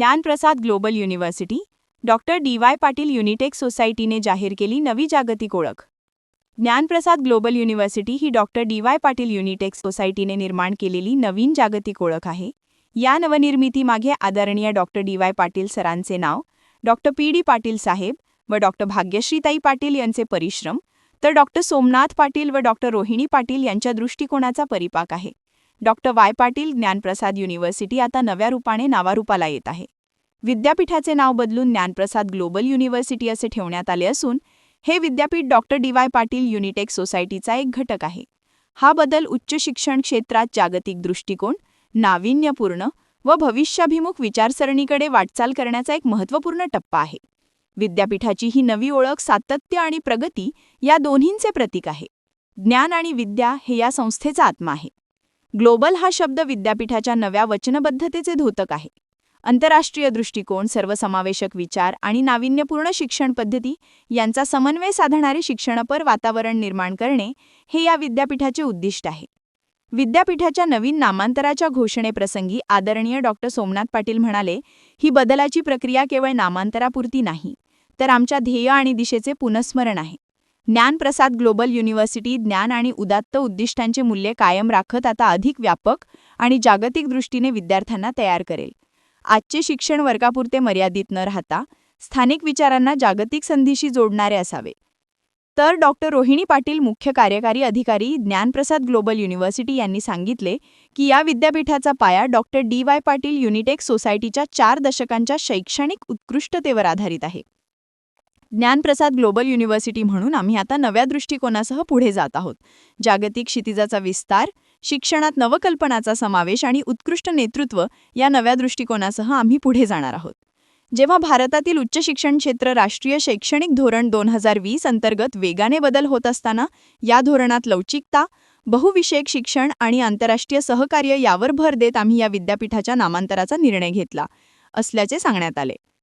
Dnyanprasad global university doctor D Y Patil unitech सोसायटीने जाहीर केली नवी जागतिक ओळख. ज्ञानप्रसाद ग्लोबल युनिव्हर्सिटी ही doctor D Y Patil unitech सोसायटीने निर्माण केलेली नवीन जागतिक ओळख आहे. या नवनिर्मितीमागे आदरणीय डॉक्टर डी वाय पाटील सरांचे नाव डॉक्टर पी डी पाटील साहेब व डॉक्टर भाग्यश्रीताई पाटील यांचे परिश्रम तर डॉक्टर सोमनाथ पाटील व डॉक्टर रोहिणी पाटील यांच्या दृष्टिकोनाचा परिपाक आहे. Doctor Y Patil Dnyanprasad university आता नव्या रूपाने नावारूपाला येत आहे. विद्यापीठाचे नाव बदलून ज्ञानप्रसाद ग्लोबल युनिव्हर्सिटी असे ठेवण्यात आले असून हे विद्यापीठ doctor D Y Patil unitech सोसायटीचा एक घटक आहे. हा बदल उच्च शिक्षण क्षेत्रात जागतिक दृष्टिकोन नाविन्यपूर्ण व भविष्याभिमुख विचारसरणीकडे वाटचाल करण्याचा एक महत्त्वपूर्ण टप्पा आहे. विद्यापीठाची ही नवी ओळख सातत्य आणि प्रगती या दोन्हींचे प्रतीक आहे. ज्ञान आणि विद्या हे या संस्थेचा आत्मा आहे. ग्लोबल हा शब्द विद्यापीठाच्या नव्या वचनबद्धतेचे धोतक आहे. आंतरराष्ट्रीय दृष्टिकोन सर्वसमावेशक विचार आणि नाविन्यपूर्ण शिक्षण पद्धती यांचा समन्वय साधणारे शिक्षणपर वातावरण निर्माण करणे हे या विद्यापीठाचे उद्दिष्ट आहे. विद्यापीठाच्या नवीन नामांतराच्या घोषणेप्रसंगी आदरणीय डॉक्टर सोमनाथ पाटील म्हणाले ही बदलाची प्रक्रिया केवळ नामांतरापुरती नाही तर आमच्या ध्येय आणि दिशेचे पुनस्मरण आहे. ज्ञानप्रसाद ग्लोबल युनिव्हर्सिटी ज्ञान आणि उदात्त उद्दिष्टांचे मूल्य कायम राखत आता अधिक व्यापक आणि जागतिक दृष्टीने विद्यार्थ्यांना तयार करेल. आजचे शिक्षण वर्गापुरते मर्यादित न राहता स्थानिक विचारांना जागतिक संधीशी जोडणारे असावे. तर डॉक्टर रोहिणी पाटील मुख्य कार्यकारी अधिकारी ज्ञानप्रसाद ग्लोबल युनिव्हर्सिटी यांनी सांगितले की या विद्यापीठाचा पाया doctor D Y Patil unitech सोसायटीच्या चार दशकांच्या शैक्षणिक उत्कृष्टतेवर आधारित आहे. ज्ञानप्रसाद ग्लोबल युनिव्हर्सिटी म्हणून आम्ही आता नव्या दृष्टिकोनासह पुढे जात आहोत. जागतिक क्षितिजाचा विस्तार शिक्षणात नवकल्पनाचा समावेश आणि उत्कृष्ट नेतृत्व या नव्या दृष्टिकोनासह आम्ही पुढे जाणार आहोत. जेव्हा भारतातील उच्च शिक्षण क्षेत्र राष्ट्रीय शैक्षणिक धोरण दोन हजार वीस अंतर्गत वेगाने बदल होत असताना या धोरणात लवचिकता बहुविषयक शिक्षण आणि आंतरराष्ट्रीय सहकार्य यावर भर देत आम्ही या विद्यापीठाच्या नामांतराचा निर्णय घेतला असल्याचे सांगण्यात आले.